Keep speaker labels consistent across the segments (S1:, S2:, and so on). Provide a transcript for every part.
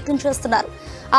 S1: వ్యక్తం చేస్తున్నారు.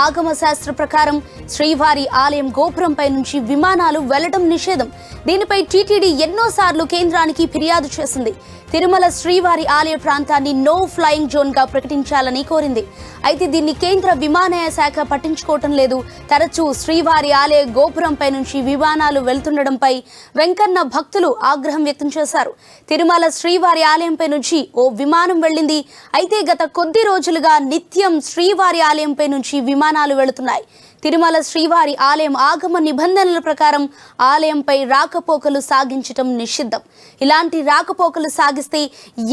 S1: ఆగమ శాస్త్ర ప్రకారం శ్రీవారి ఆలయం గోపురంపై నుంచి విమానాలు వెళ్ళడం నిషేధం. దీనిపై టీటీడీ ఎన్నోసార్లు కేంద్రానికి ఫిర్యాదు చేసింది. తిరుమల శ్రీవారి ఆలయ ప్రాంతాన్ని నో ఫ్లయింగ్ జోన్గా ప్రకటించాలని కోరింది. అయితే దీన్ని కేంద్ర విమానయాన శాఖ పట్టించుకోవటం లేదు. తరచూ శ్రీవారి ఆలయ గోపురంపై నుంచి విమానాలు వెళ్తుండడంపై వెంకన్న భక్తులు ఆగ్రహం వ్యక్తం చేశారు. తిరుమల శ్రీవారి ఆలయంపై నుంచి ఓ విమానం వెళ్ళింది. అయితే గత కొద్ది రోజులుగా నిత్యం శ్రీవారి కార్యాలయంపై నుంచి విమానాలు వెళుతున్నాయి. తిరుమల శ్రీవారి ఆలయం ఆగమ నిబంధనల ప్రకారం ఆలయంపై రాకపోకలు సాగించటం నిషిద్ధం. ఇలాంటి రాకపోకలు సాగిస్తే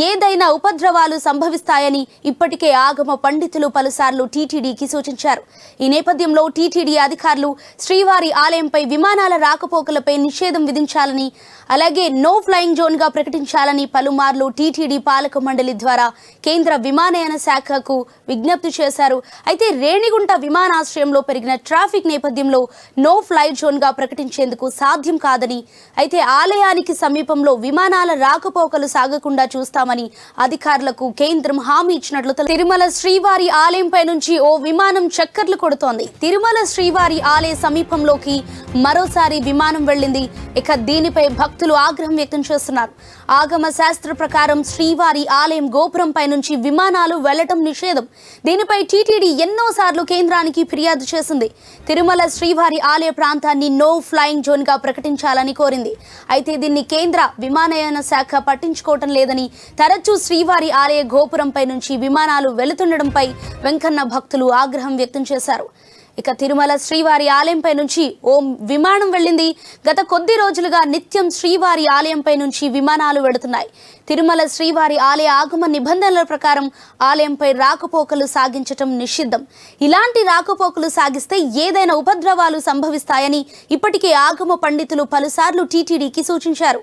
S1: ఏదైనా ఉపద్రవాలు సంభవిస్తాయని ఇప్పటికే ఆగమ పండితులు పలుసార్లు టీటీడీకి సూచించారు. ఈ నేపథ్యంలో టీటీడీ అధికారులు శ్రీవారి ఆలయంపై విమానాల రాకపోకలపై నిషేధం విధించాలని అలాగే నో ఫ్లయింగ్ జోన్గా ప్రకటించాలని పలుమార్లు టీటీడీ పాలక మండలి ద్వారా కేంద్ర విమానయాన శాఖకు విజ్ఞప్తి చేశారు. అయితే రేణిగుంట విమానాశ్రయంలో పెరిగిన ట్రాఫిక్ నేపథ్యంలో నో ఫ్లైట్ జోన్గా ప్రకటించేందుకు సాధ్యం కాదని అయితే ఆలయానికి సమీపంలో విమానాల రాకపోకలు సాగకుండా చూస్తామని అధికారులకు కేంద్రం హామీ ఇచ్చినట్లు తిరుమల శ్రీవారి ఆలయంపై నుంచి ఓ విమానం చక్కర్లు కొడుతోంది. తిరుమల శ్రీవారి ఆలయ సమీపంలోకి మరోసారి విమానం వెళ్ళింది. ఇక దీనిపై భక్తులు ఆగ్రహం వ్యక్తం చేస్తున్నారు. ఆగమ శాస్త్ర ప్రకారం శ్రీవారి ఆలయం గోపురంపై నుంచి విమానాలు వెళ్ళటం నిషేధం. దీనిపై టీటీడీ ఎన్నోసార్లు కేంద్రానికి ఫిర్యాదు చేసింది. తిరుమల శ్రీవారి ఆలయ ప్రాంతాన్ని నో ఫ్లయింగ్ జోన్గా ప్రకటించాలని కోరింది. అయితే దీన్ని కేంద్ర విమానయాన శాఖ పట్టించుకోవటం లేదని తరచూ శ్రీవారి ఆలయ గోపురంపై నుంచి విమానాలు వెళుతుండడంపై వెంకన్న భక్తులు ఆగ్రహం వ్యక్తం చేశారు. ఇక తిరుమల శ్రీవారి ఆలయంపై నుంచి ఓ విమానం వెళ్ళింది. గత కొద్ది రోజులుగా నిత్యం శ్రీవారి ఆలయంపై నుంచి విమానాలు వెడుతున్నాయి. తిరుమల శ్రీవారి ఆలయ ఆగమ నిబంధనల ప్రకారం ఆలయంపై రాకపోకలు సాగించటం నిషిద్ధం. ఇలాంటి రాకపోకలు సాగిస్తే ఏదైనా ఉపద్రవాలు సంభవిస్తాయని ఇప్పటికే ఆగమ పండితులు పలుసార్లు టీటీడీకి సూచించారు.